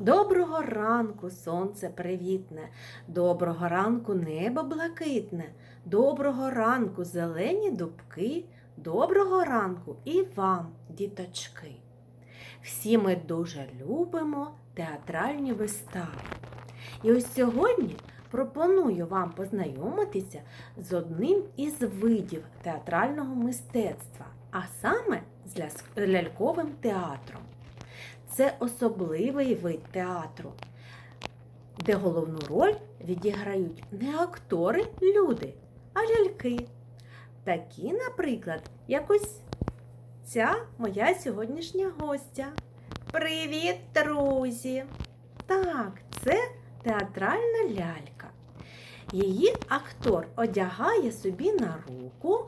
Доброго ранку, сонце привітне, доброго ранку небо блакитне, доброго ранку зелені дубки, доброго ранку і вам, діточки. Всі ми дуже любимо театральні вистави. І ось сьогодні пропоную вам познайомитися з одним із видів театрального мистецтва, а саме з ляльковим театром. Це особливий вид театру, де головну роль відіграють не актори, люди, а ляльки. Такі, наприклад, як ось ця моя сьогоднішня гостя. Привіт, друзі! Так, це театральна лялька. Її актор одягає собі на руку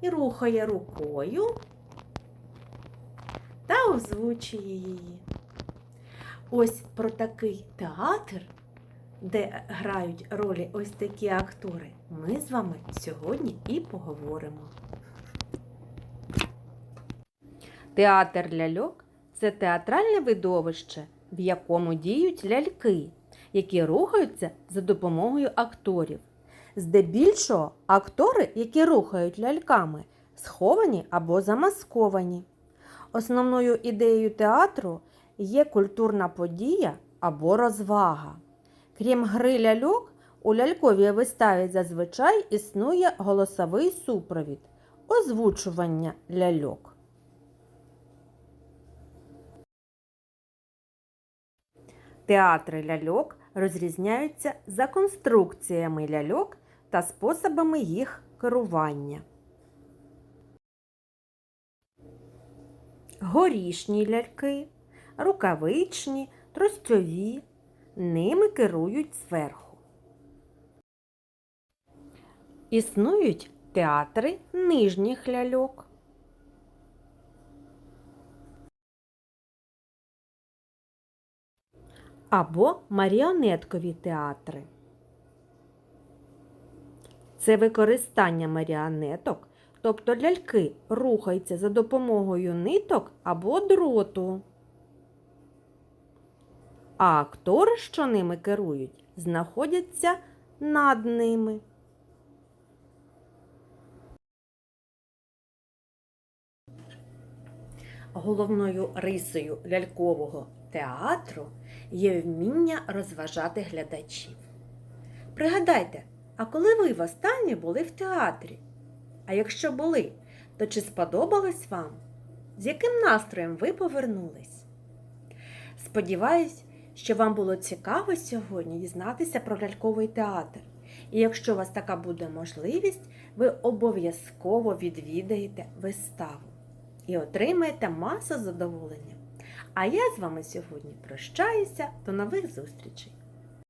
і рухає рукою та озвучує її. Ось про такий театр, де грають ролі ось такі актори, ми з вами сьогодні і поговоримо. Театр ляльок це театральне видовище, в якому діють ляльки, які рухаються за допомогою акторів. Здебільшого актори, які рухають ляльками, сховані або замасковані. Основною ідеєю театру є культурна подія або розвага. Крім гри ляльок, у ляльковій виставі зазвичай існує голосовий супровід озвучування ляльок. Театри ляльок розрізняються за конструкціями ляльок та способами їх керування. Горішні ляльки, рукавичні, тростьові. Ними керують зверху. Існують театри нижніх ляльок. Або маріонеткові театри. Це використання маріонеток Тобто ляльки рухаються за допомогою ниток або дроту. А актори, що ними керують, знаходяться над ними. Головною рисою лялькового театру є вміння розважати глядачів. Пригадайте, а коли ви востаннє були в театрі? А якщо були, то чи сподобалось вам? З яким настроєм ви повернулись? Сподіваюсь, що вам було цікаво сьогодні дізнатися про ляльковий театр. І якщо у вас така буде можливість, ви обов'язково відвідаєте виставу і отримаєте масу задоволення. А я з вами сьогодні прощаюся. До нових зустрічей!